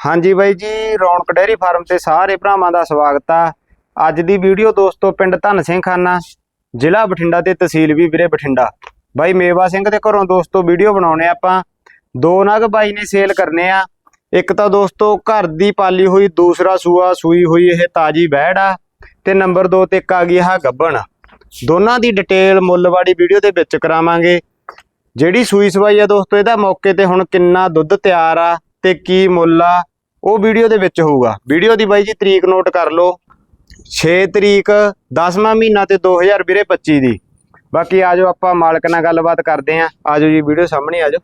ਹਾਂਜੀ ਬਾਈ ਜੀ, ਰੌਣਕ ਡੈਰੀ ਫਾਰਮ ਤੇ ਸਾਰੇ ਭਰਾਵਾਂ ਦਾ ਸਵਾਗਤ ਆ। ਅੱਜ ਦੀ ਵੀਡੀਓ ਦੋਸਤੋ ਪਿੰਡ ਧਨ ਸਿੰਘ ਖਾਨਾ, ਜ਼ਿਲ੍ਹਾ ਬਠਿੰਡਾ ਤੇ ਤਹਿਸੀਲ ਵੀ ਵੀਰੇ ਬਠਿੰਡਾ। ਬਾਈ ਮੇਵਾ ਸਿੰਘ ਦੇ ਘਰੋਂ ਦੋਸਤੋ ਵੀਡੀਓ ਬਣਾਉਣੇ ਆਪਾਂ। ਦੋ ਨਗ ਬਾਈ ਨੇ ਸੇਲ ਕਰਨੇ ਆ। ਇੱਕ ਤਾਂ ਦੋਸਤੋ ਘਰ ਦੀ ਪਾਲੀ ਹੋਈ, ਦੂਸਰਾ ਸੂਆ ਸੂਈ ਹੋਈ, ਇਹ ਤਾਜੀ ਬੈੜ ਆ ਤੇ ਨੰਬਰ 2 ਤੇ ਇੱਕ ਆ ਗਈ ਆ ਗੱਬਣ। ਦੋਨਾਂ ਦੀ ਡਿਟੇਲ ਮੁੱਲਵਾੜੀ ਵੀਡੀਓ ਦੇ ਵਿੱਚ ਕਰਾਵਾਂਗੇ। ਜਿਹੜੀ ਸੂਈ ਸਵਾਈ ਆ ਦੋਸਤੋ, ਇਹਦਾ ਮੌਕੇ ਤੇ ਹੁਣ ਕਿੰਨਾ ਦੁੱਧ ਤਿਆਰ ਆ ਤੇ ਕੀ ਮੁੱਲ ਆ ਉਹ ਵੀਡੀਓ ਦੇ ਵਿੱਚ ਹੋਊਗਾ। ਵੀਡੀਓ ਦੀ ਬਾਈ ਜੀ ਤਰੀਕ ਨੋਟ ਕਰ ਲਓ। 6 ਤਰੀਕ 10ਵਾਂ ਮਹੀਨਾ ਤੇ 2000 ਵੀਰੇ 25 ਦੀ। ਬਾਕੀ ਆਜੋ ਆਪਾਂ ਮਾਲਕ ਨਾਲ ਗੱਲਬਾਤ ਕਰਦੇ ਆਂ। ਆਜੋ ਜੀ ਵੀਡੀਓ ਸਾਹਮਣੇ ਆਜੋ।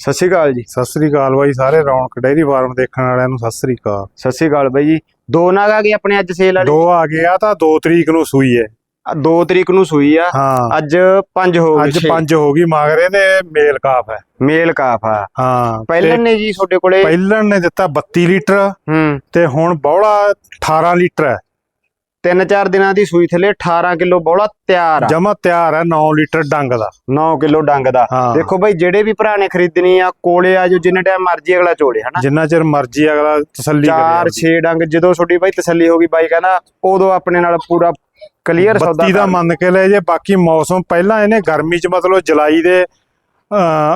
ਸਤਿ ਸ਼੍ਰੀ ਅਕਾਲ ਜੀ। ਸਤਿ ਸ੍ਰੀ ਅਕਾਲ ਬਾਈ ਸਾਰੇ ਰੌਣਕ ਡੇਅਰੀ ਫਾਰਮ ਦੇਖਣ ਵਾਲਿਆਂ ਨੂੰ ਸਤਿ ਸ੍ਰੀ ਅਕਾਲ। ਸਤਿ ਸ਼੍ਰੀ ਅਕਾਲ ਬਾਈ ਜੀ। ਦੋ ਨਾਗ ਆ ਗਏ ਆਪਣੇ ਅੱਜ ਸੇਲ ਵਾਲੇ। ਦੋ ਆ ਗਏ ਆ ਤਾਂ 2 ਤਰੀਕ ਨੂੰ ਸੂਈ ਹੈ 2 ਤਰੀਕ ਨੂੰ ਸੂਈ ਆ। ਹਾਂ। ਅੱਜ 5 ਹੋ ਗਏ ਅੱਜ ਛੇ। 5 ਹੋ ਗਈ ਮਗਰੇ ਦੇ ਮੇਲ ਕਾਫ ਹੈ। ਮੇਲ ਕਾਫ ਆ। ਹਾਂ ਪਹਿਲਾਂ ਤੇ ਨੇ ਜੀ ਤੁਹਾਡੇ ਕੋਲੇ? ਪਹਿਲਣ ਨੇ ਦਿੱਤਾ 32 ਲੀਟਰ। ਹੂੰ। ਤੇ ਹੁਣ ਬੌਲਾ 18 ਲੀਟਰ ਹੈ। ਤਿੰਨ ਚਾਰ ਦਿਨਾਂ ਦੀ ਸੂਈ ਥਲੇ 18 ਕਿਲੋ ਬੋਲਾ ਤਿਆਰ ਆ। ਜਮਾ ਤਿਆਰ ਹੈ 9 ਲੀਟਰ ਡੰਗ ਦਾ। 9 ਕਿਲੋ ਡੰਗ ਦਾ। ਦੇਖੋ ਬਾਈ ਜਿਹੜੇ ਵੀ ਭਰਾ ਨੇ ਖਰੀਦਣੀ ਆ ਕੋਲੇ ਆ ਜੋ ਜਿੰਨੇ ਟਾਈਮ ਮਰਜ਼ੀ ਅਗਲਾ ਚੋਲੇ ਹਨਾ? ਜਿੰਨਾ ਚਿਰ ਮਰਜ਼ੀ ਅਗਲਾ ਤਸੱਲੀ ਚਾਰ ਕਰੇ 6 ਡੰਗ ਜਦੋਂ ਤੁਹਾਡੀ ਬਾਈ ਤਸੱਲੀ ਹੋ ਗਈ ਬਾਈ ਕਹਿੰਦਾ ਉਦੋਂ ਆਪਣੇ ਨਾਲ ਪੂਰਾ ਕਲੀਅਰ ਸੌਦਾ 32 ਦਾ। ਮੰਨ ਕੇ ਲੈ ਜੇ ਬਾਕੀ ਮੌਸਮ ਪਹਿਲਾਂ ਇਹਨੇ ਗਰਮੀ ਚ ਮਤਲਬ ਜੁਲਾਈ ਦੇ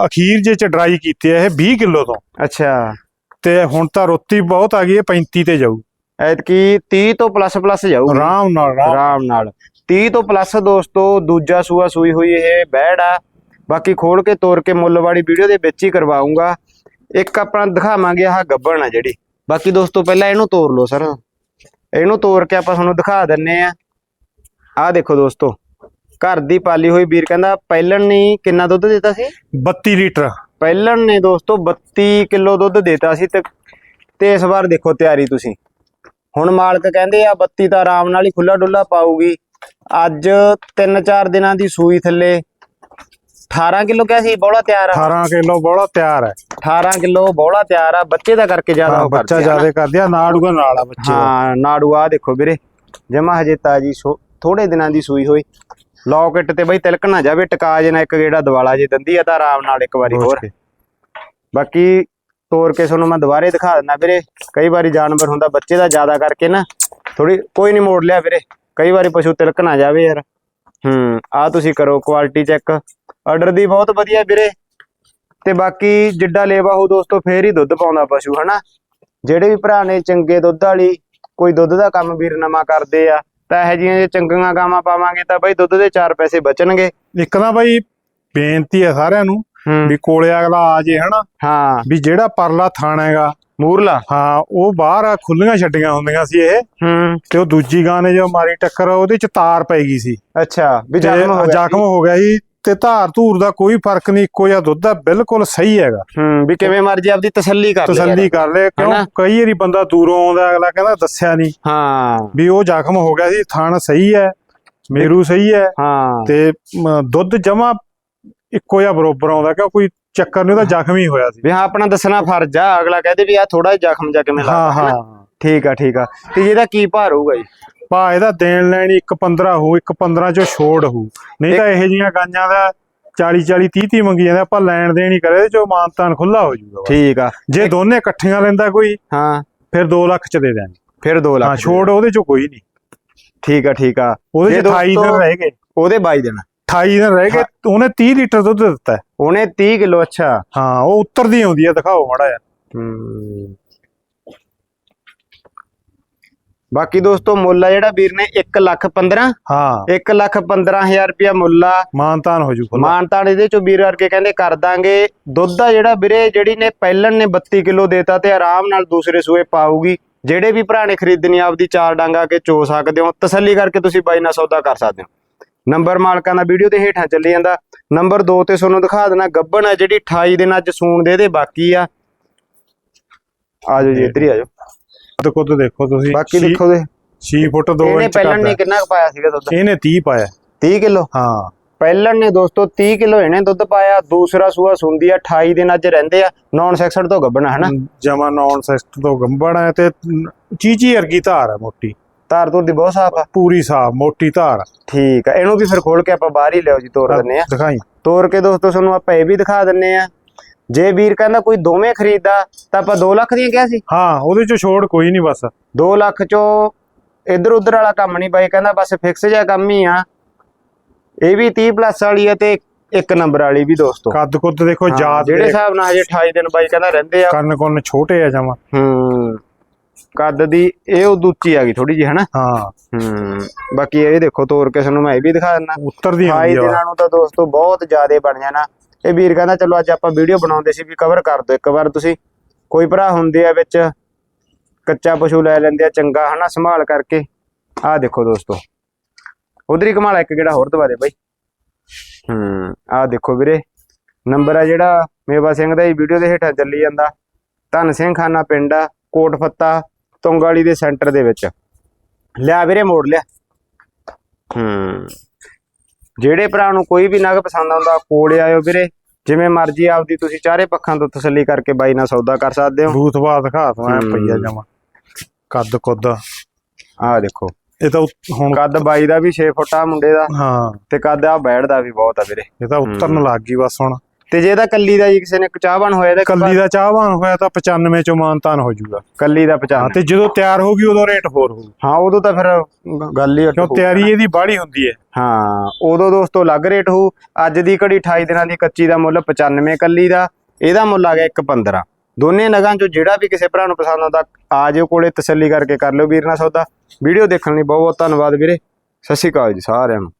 ਅਖੀਰ ਜੇ ਚ ਡਰਾਈ ਕੀਤੀ ਇਹ 20 ਕਿਲੋ ਤੋਂ। ਅੱਛਾ। ਤੇ ਹੁਣ ਤਾਂ ਰੋਤੀ ਬਹੁਤ ਆ ਗਈ ਹੈ 35 ਤੇ ਜਾਊ। ਐਤਕੀ 30 ਤੋਂ ਪਲੱਸ ਪਲੱਸ ਜਾਊਗੀ। ਆਰਾਮ ਨਾਲ ਆਰਾਮ। ਆਰਾਮ ਨਾਲ। 30 ਤੋਂ ਪਲੱਸ ਦੋਸਤੋ ਦੂਜਾ ਸੂਆ ਸੂਈ ਹੋਈ ਇਹ ਬੈੜ ਆ। ਬਾਕੀ ਖੋਲ ਕੇ ਤੋੜ ਕੇ ਮੁੱਲ ਵਾਲੀ ਵੀਡੀਓ ਦੇ ਵਿੱਚ ਹੀ ਕਰਵਾਉਂਗਾ। ਇੱਕ ਆਪਣਾ ਦਿਖਾਵਾਂਗੇ ਆਹ ਗੱਬਣ ਆ ਜਿਹੜੀ। ਬਾਕੀ ਦੋਸਤੋ ਪਹਿਲਾਂ ਇਹਨੂੰ ਤੋੜ ਲਓ ਸਰ। ਇਹਨੂੰ ਤੋੜ ਕੇ ਆਪਾਂ ਤੁਹਾਨੂੰ ਦਿਖਾ ਦਿੰਨੇ ਆ। ਆਹ ਦੇਖੋ ਦੋਸਤੋ ਘਰ ਦੀ ਪਾਲੀ ਹੋਈ ਵੀਰ ਕਹਿੰਦਾ ਪਹਿਲਣ ਨਹੀਂ ਕਿੰਨਾ ਦੁੱਧ ਦਿੱਤਾ ਸੀ? 32 ਲੀਟਰ। ਪਹਿਲਣ ਨੇ ਦੋਸਤੋ 32 ਕਿਲੋ ਦੁੱਧ ਦਿੱਤਾ ਸੀ ਤੇ ਤੇ ਇਸ ਵਾਰ ਦੇਖੋ ਤਿਆਰੀ ਤੁਸੀਂ। ਹੁਣ ਮਾਲਕ ਕਹਿੰਦੇ ਆ 32 ਤਾਂ ਆਰਾਮ ਨਾਲ ਹੀ ਖੁੱਲਾ ਡੁੱਲਾ ਪਾਊਗੀ। ਅੱਜ 3-4 ਦਿਨਾਂ ਦੀ ਸੂਈ ਥੱਲੇ। 18 ਕਿਲੋ ਕਿਹਾ ਸੀ ਬੋਲਾ ਤਿਆਰ ਆ। 18 ਕਿਲੋ ਬੋਲਾ ਤਿਆਰ ਹੈ। 18 ਕਿਲੋ ਬੋਲਾ ਤਿਆਰ ਆ ਬੱਚੇ ਦਾ ਕਰਕੇ ਜ਼ਿਆਦਾ ਬੱਚਾ ਆ ਨਾ। ਜ਼ਿਆਦਾ ਕਰ ਦਿਆ ਨਾੜੂਗਾ ਨਾਲ ਆ ਬੱਚੇ। ਹਾਂ ਨਾੜੂ ਆ ਦੇਖੋ ਵੀਰੇ ਜਮਾ ਹਜੇ ਤਾਜੀ ਥੋੜੇ ਦਿਨਾਂ ਦੀ ਸੂਈ ਹੋਈ। ਲੌਕਟ ਤੇ ਬਈ ਤਿਲਕ ਨਾ ਜਾਵੇ ਟਕਾ ਜੇ ਨਾ ਇੱਕ ਗੇੜਾ ਦਿਵਾਲਾ ਜੇ ਦੰਦੀ ਆ ਤਾਂ ਆਰਾਮ ਨਾਲ ਇੱਕ ਵਾਰੀ ਹੋਰ। ਬਾਕੀ ਤੋੜ ਕੇ ਤੁਹਾਨੂੰ ਮੈਂ ਦੁਬਾਰੇ ਦਿਖਾ ਦਿੰਦਾ ਵੀਰੇ। ਕਈ ਵਾਰੀ ਜਾਨਵਰ ਹੁੰਦਾ ਬੱਚੇ ਦਾ ਜ਼ਿਆਦਾ ਕਰਕੇ ਨਾ ਥੋੜੀ ਕੋਈ ਨਹੀਂ ਮੋੜ ਲਿਆ ਵੀਰੇ। ਕਈ ਵਾਰੀ ਪਸ਼ੂ ਤਿਲਕ ਨਾ ਜਾਵੇ ਯਾਰ। ਹੂੰ ਆ ਤੁਸੀਂ ਕਰੋ ਕੁਆਲਿਟੀ ਚੈੱਕ ਆਰਡਰ ਦੀ ਬਹੁਤ ਵਧੀਆ ਵੀਰੇ। ਤੇ ਬਾਕੀ ਜਿੱਡਾ ਲੇਵਾ ਹੋ ਦੋਸਤੋ ਫੇਰ ਹੀ ਦੁੱਧ ਪਾਉਂਦਾ ਪਸ਼ੂ ਹਨਾ? ਜਿਹੜੇ ਵੀ ਭਰਾ ਨੇ ਚੰਗੇ ਦੁੱਧ ਵਾਲੀ ਕੋਈ ਦੁੱਧ ਦਾ ਕੰਮ ਵੀਰ ਨਵਾਂ ਕਰਦੇ ਆ ਤਾਂ ਇਹੋ ਜਿਹੀਆਂ ਜੇ ਚੰਗੀਆਂ ਗਾਵਾਂ ਪਾਵਾਂਗੇ ਤਾਂ ਬਈ ਦੁੱਧ ਦੇ 4 ਪੈਸੇ ਬਚਣਗੇ। ਇੱਕ ਨਾ ਬਾਈ ਬੇਨਤੀ ਹੈ ਸਾਰਿਆਂ ਨੂੰ ਵੀ ਕੋਲੇ ਅਗਲਾ ਆ ਜੇ ਹਨਾ। ਹਾਂ। ਵੀ ਜਿਹੜਾ ਪਰਲਾ ਥਾਣਾ ਹੈਗਾ ਮੂਰਲਾ। ਹਾਂ ਉਹ ਬਾਹਰ ਆ ਖੁੱਲੀਆਂ ਛੱਡੀਆਂ ਹੁੰਦੀਆਂ ਸੀ ਇਹ। ਹੂੰ। ਤੇ ਉਹ ਦੂਜੀ ਗਾਂ ਨੇ ਜੋ ਮਾਰੀ ਟੱਕਰ ਉਹਦੇ ਚ ਤਾਰ ਪੈ ਗਈ ਸੀ। ਅੱਛਾ ਵੀ ਤੇ ਜ਼ਖਮ ਹੋ ਗਿਆ ਜ਼ਖਮ ਹੋ ਗਿਆ ਸੀ। ਤੇ ਧਾਰ ਧੂਰ ਦਾ ਕੋਈ ਫ਼ਰਕ ਨਹੀਂ ਇੱਕੋ ਜਿਹਾ ਦੁੱਧ ਆ ਬਿਲਕੁਲ ਸਹੀ ਹੈਗਾ। ਹੂੰ ਵੀ ਕਿਵੇਂ ਮਰਜ਼ੀ ਆਪਦੀ ਤਸੱਲੀ ਕਰ ਲੈ ਤਸੱਲੀ ਕਰ। ਲੈ ਕਿਉਂ? ਕਈ ਵਾਰੀ ਬੰਦਾ ਦੂਰੋਂ ਆਉਂਦਾ ਅਗਲਾ ਕਹਿੰਦਾ ਦੱਸਿਆ ਨਹੀਂ। ਹਾਂ। ਵੀ ਉਹ ਜ਼ਖਮ ਹੋ ਗਿਆ ਸੀ ਥਣ ਸਹੀ ਹੈ ਮੇਰੂ ਸਹੀ ਹੈ ਹਾਂ। ਤੇ ਦੁੱਧ ਜਮਾ ਇੱਕੋ ਜਿਹਾ ਬਰੋਬਰ ਆਉਂਦਾ ਕਿ ਕੋਈ ਚੱਕਰ ਨਹੀਂ ਉਹਦਾ ਜ਼ਖਮ ਹੀ ਹੋਇਆ ਸੀ। ਵੀ ਹਾਂ ਆਪਣਾ ਦੱਸਣਾ ਫਰਜ਼ ਆ ਅਗਲਾ ਕਹਦੇ ਵੀ ਆ ਥੋੜਾ ਜਿਹਾ ਜ਼ਖਮ ਜਾ ਕਿਵੇਂ ਹਾਂ ਲੱਗਦਾ ਹਨਾ? ਹਾਂ। ਠੀਕ ਆ ਠੀਕ ਆ। ਤੇ ਇਹਦਾ ਕੀ ਭਾਰ ਹੋਊਗਾ ਜੀ? ਭਾ ਇਹਦਾ ਦੇਣ ਲੈਣੀ 1.15 ਹੋ 1.15 ਚੋਂ ਛੋੜ ਹੋ ਨਹੀਂ ਤਾਂ ਇਹੋ ਜੀਆਂ ਗਾਈਆਂ ਦਾ 40 40 30 30 ਮੰਗੀ ਜਾਂਦੇ ਆਪਾਂ ਲੈਣ ਦੇਣ ਹੀ ਕਰੇ ਚੋ ਮਾਨਤਾਨ ਖੁੱਲਾ ਹੋ ਜਾਊਗਾ ਠੀਕ ਆ। ਜੇ ਦੋਨੇ ਇਕੱਠੀਆਂ ਲੈਂਦਾ ਕੋਈ ਹਾਂ। ਫਿਰ 2 ਲੱਖ ਚ ਦੇ ਦੇਣਗੇ ਫਿਰ 2 ਹਾਂ ਲੱਖ ਛੋੜ ਉਹਦੇ ਚੋਂ ਕੋਈ ਨਹੀਂ। ਠੀਕ ਆ ਠੀਕ ਆ। ਉਹਦੇ ਜੇ ਚ 28 ਦੋਸਤੋ- ਦਿਨ ਰਹਿ ਗਏ। ਉਹਦੇ 22 ਦਿਨ। 28 ਦਿਨ ਰਹਿ ਗਏ ਉਹਨੇ 30 ਲੀਟਰ ਦੁੱਧ ਦਿੱਤਾ। ਹੈ। ਉਹਨੇ 30 ਕਿਲੋ ਅੱਛਾ। ਹਾਂ ਉਹ ਉੱਤਰਦੀ ਆਉਂਦੀ ਹੈ ਦਿਖਾਓ ਮਾੜਾ ਜਿਹਾ। ਹਮ। ਬਾਕੀ ਦੋਸਤੋ ਮੁੱਲ ਆ ਜਿਹੜਾ ਵੀਰ ਨੇ 1 ਲੱਖ 15 ਹਾਂ। 1 ਲੱਖ 15000 ਰੁਪਿਆ ਮੁੱਲ ਆ। ਮਾਨਤਾਨ ਹੋ ਜੂ ਮਾਨਤਾਨ ਇਹਦੇ ਚੋਂ ਵੀਰ ਵਰਗੇ ਕਹਿੰਦੇ ਕਰ ਦਾਂਗੇ। ਦੁੱਧ ਆ ਜਿਹੜਾ ਵੀਰੇ ਜਿਹੜੀ ਨੇ ਪਹਿਲਣ ਨੇ 32 ਕਿਲੋ ਦੇਤਾ ਤੇ ਆਰਾਮ ਨਾਲ ਦੂਸਰੇ ਸੂਏ ਪਾਊਗੀ। ਜਿਹੜੇ ਵੀ ਭਰਾ ਨੇ ਖਰੀਦਣੀ ਆਪਦੀ ਚਾਰ ਡਾਂਗਾ ਕੇ ਚੋ ਸਕਦੇ ਹੋ। ਤਸੱਲੀ ਕਰਕੇ ਤੁਸੀਂ ਬਾਈ ਨਾਲ ਸੌਦਾ ਕਰ ਸਕਦੇ ਹੋ। ਨੰਬਰ ਮਾਲਕਾਂ ਦਾ ਵੀਡੀਓ ਦੇ ਹੇਠਾਂ ਚੱਲੀ ਜਾਂਦਾ। ਨੰਬਰ 2 ਤੇ ਤੁਹਾਨੂੰ ਦਿਖਾ ਦੇਣਾ ਗੱਬਣ ਆ ਜਿਹੜੀ 28 ਦਿਨ ਅੱਜ ਸੂਣ ਦੇ ਦੇ ਬਾਕੀ ਆ। ਆਜੋ ਜੀ ਇੱਧਰ ਹੀ ਆਜੋ ਤੇ ਕੁੱਦ ਦੇਖੋ ਤੁਸੀਂ। ਬਾਕੀ ਛੇ- ਦੇਖੋ ਦੇ। 6 ਫੁੱਟ 2 ਇਹਨੇ ਇੰਚ ਪਹਿਲਣ ਨੇ ਕਰਦਾ ਕਿੰਨਾ ਕੁ ਪਾਇਆ ਸੀਗਾ ਦੁੱਧ? ਇਹਨੇ 30 ਪਾਇਆ। 30 ਕਿਲੋ? ਹਾਂ। ਪਹਿਲਣ ਨੇ ਦੋਸਤੋ 30 ਕਿਲੋ ਇਹਨੇ ਦੁੱਧ ਪਾਇਆ। ਦੂਸਰਾ ਸੂਆ ਸੁੰਦੀ ਆ 28 ਦਿਨ ਅੱਜ ਰਹਿੰਦੇ ਆ। ਨੌਨ ਸੈਕਸਡ ਤੋਂ ਗੱਬਣਾ ਹਨਾ ਜਮਾ ਨੌਨ ਸੈਸਟ ਤੋਂ ਗੰਬੜ ਹੈ ਤੇ ਚੀਚੀ ਵਰਗੀ ਧਾਰ ਹੈ ਮੋਟੀ। ਤਾਰ ਤੁਰ ਦੀ ਬਹੁਤ ਸਾਫ਼ ਆ। ਪੂਰੀ ਸਾਫ਼ ਮੋਟੀ ਧਾਰ। ਠੀਕ ਆ। ਇਹਨੂੰ ਵੀ ਫਿਰ ਖੋਲ ਕੇ ਆਪਾਂ ਬਾਹਰ ਹੀ ਲਿਆਓ ਜੀ ਤੋੜ ਦਿੰਨੇ ਆ। ਦਿਖਾਈ। ਤੋੜ ਕੇ ਦੋਸਤੋ ਤੁਹਾਨੂੰ ਆਪਾਂ ਇਹ ਵੀ ਦਿਖਾ ਦਿੰਨੇ ਆ। ਜੇ ਵੀਰ ਕਹਿੰਦਾ ਕੋਈ ਦੋਵੇਂ ਖਰੀਦਦਾ ਤਾਂ ਆਪਾਂ 2 ਲੱਖ ਦੀਆਂ ਕਿਹਾ ਸੀ। ਹਾਂ ਉਹਦੇ ਚ ਛੋੜ ਕੋਈ ਨਹੀਂ ਬਸ। 2 ਲੱਖ ਚੋਂ ਇਧਰ ਉਧਰ ਵਾਲਾ ਕੰਮ ਨਹੀਂ ਬਾਈ ਕਹਿੰਦਾ ਬਸ ਫਿਕਸ ਜਿਹਾ ਕੰਮ ਹੀ ਆ। ਇਹ ਵੀ 30 ਪਲੱਸ ਵਾਲੀ ਆ ਤੇ ਇੱਕ ਨੰਬਰ ਵਾਲੀ ਵੀ ਦੋਸਤੋ। ਕੱਦ ਕੁੱਦ ਦੇਖੋ ਜਾਤ ਜਿਹੜੇ ਦੇ ਹਿਸਾਬ ਨਾਲ ਹਜੇ 28 ਦਿਨ ਬਾਈ ਕਹਿੰਦਾ ਰਹਿੰਦੇ ਆ। ਕੰਨ ਕੁੰਨ ਛੋਟੇ ਆ ਜਮਾ। ਹੂੰ ਕੱਦ ਦੀ ਇਹ ਉਹ ਦੂਚੀ ਆ ਗਈ ਥੋੜੀ ਜਿਹੀ ਹਨਾ? ਹਾਂ। ਹੂੰ ਬਾਕੀ ਇਹ ਦੇਖੋ ਤੋਰ ਕੇ ਤੁਹਾਨੂੰ ਮੈਂ ਇਹ ਵੀ ਦਿਖਾ ਦਿੰਦਾ। ਉੱਤਰਦੀ 28 ਹੁੰਦੀ ਆ। ਦਿਨਾਂ ਨੂੰ ਤਾਂ ਦੋਸਤੋ ਬਹੁਤ ਜ਼ਿਆਦਾ ਬਣ ਜਾਣਾ। ਇਹ ਵੀਰ ਕਹਿੰਦਾ, ਚਲੋ ਅੱਜ ਆਪਾਂ ਵੀਡੀਓ ਬਣਾਉਂਦੇ ਸੀ ਵੀ ਕਵਰ ਕਰ ਦਿਓ। ਇੱਕ ਵਾਰ ਤੁਸੀਂ ਕੋਈ ਭਰਾ ਹੁੰਦੇ ਆ ਵਿੱਚ, ਕੱਚਾ ਪਸ਼ੂ ਲੈ ਲੈਂਦੇ ਆ, ਚੰਗਾ, ਹਨਾ? ਸੰਭਾਲ ਕਰਕੇ। ਆਹ ਦੇਖੋ ਦੋਸਤੋ। ਉਧਰ ਹੀ ਕਮਾਲ ਇੱਕ ਕਿਹੜਾ ਹੋਰ ਦਵਾ ਦੇ ਬਾਈ। ਹੂੰ, ਆਹ ਦੇਖੋ ਵੀਰੇ। ਨੰਬਰ ਆ ਜਿਹੜਾ ਮੇਵਾ ਸਿੰਘ ਦਾ ਹੀ ਵੀਡੀਓ ਦੇ ਹੇਠਾਂ ਚੱਲੀ ਜਾਂਦਾ। ਧਨ ਸਿੰਘ ਖਾਨਾ ਪਿੰਡ ਆ ਕੋਟ ਫੱਤਾ ਤੁੰਗਾਲੀ ਦੇ ਸੈਂਟਰ ਦੇ ਵਿੱਚ। ਲਿਆ ਵੀਰੇ, ਮੋੜ ਲਿਆ। ਹੂੰ। ਜਿਹੜੇ ਭਰਾ ਨੂੰ ਕੋਈ ਵੀ ਨਗ ਪਸੰਦ ਆਉਂਦਾ ਕੋਲੇ ਆਇਓ ਵੀਰੇ। ਜਿਵੇਂ ਮਰਜ਼ੀ ਆਪਦੀ ਤੁਸੀਂ ਚਾਰੇ ਪੱਖਾਂ ਤੋਂ ਤਸੱਲੀ ਕਰਕੇ ਬਾਈ ਨਾਲ ਸੌਦਾ ਕਰ ਸਕਦੇ ਹੋ। ਬੂਥ ਬਾਤ ਦਿਖਾ ਤਾ ਐ। ਪਈਆ ਜਮਾ। ਕੱਦ ਕੁੱਦ। ਆਹ ਦੇਖੋ। ਇਹ ਤਾਂ ਹੁਣ ਕੱਦ ਬਾਈ ਦਾ ਵੀ 6 ਫੁੱਟ ਆ ਮੁੰਡੇ ਦਾ। ਹਾਂ। ਤੇ ਕੱਦ ਆ ਬੈੜ ਦਾ ਵੀ ਬਹੁਤ ਆ ਵੀਰੇ। ਇਹ ਤਾਂ ਉਤਰਨ ਲੱਗ ਗਈ ਬਸ ਹੁਣ। ਤੇ ਜੇ ਇਹਦਾ ਕੱਲੀ ਦਾ ਜੀ ਕਿਸੇ ਨੇ ਚਾਹਵਾਨ ਹੋਇਆ ਤਾਂ ਕੱਲੀ ਦਾ ਚਾਹਵਾਨ ਹੋਇਆ ਤਾਂ 95 ਚੋਂ ਮਾਨਤਾਨ ਹੋ ਜਾਊਗਾ। ਕੱਲੀ ਦਾ ਹਾਂ 50 ਤੇ ਜਦੋਂ ਤਿਆਰ ਹੋ ਗਈ ਉਦੋਂ ਰੇਟ ਹੋਰ ਹੋਊ। ਹਾਂ ਉਦੋਂ ਤਾਂ ਫਿਰ ਗੱਲ ਹੀ ਕਿਉਂ। ਤਿਆਰੀ ਇਹਦੀ ਬਾੜੀ ਹੁੰਦੀ ਹੈ। ਹਾਂ ਉਦੋਂ ਦੋਸਤੋ ਲੱਗ ਰੇਟ ਹੋਊ। ਅੱਜ ਦੀ ਘੜੀ 28 ਦਿਨਾਂ ਦੀ ਕੱਚੀ ਦਾ ਮੁੱਲ 95 ਕੱਲੀ ਦਾ ਇਹਦਾ ਮੁੱਲ ਆ ਗਿਆ 115 ਦੋਨੇ ਨਗਾਂ ਚੋਂ ਜਿਹੜਾ ਵੀ ਕਿਸੇ ਭਰਾ ਨੂੰ ਪਸੰਦ ਆਉਂਦਾ ਆ ਜਿਓ ਕੋਲੇ ਤਸੱਲੀ ਕਰਕੇ ਕਰ ਲਿਓ ਵੀਰ ਨਾਲ ਸੌਦਾ। ਵੀਡੀਓ ਦੇਖਣ ਲਈ ਬਹੁਤ ਬਹੁਤ ਧੰਨਵਾਦ ਵੀਰੇ। ਸਤਿ ਸ਼੍ਰੀ ਅਕਾਲ ਜੀ ਸਾਰਿਆਂ ਨੂੰ।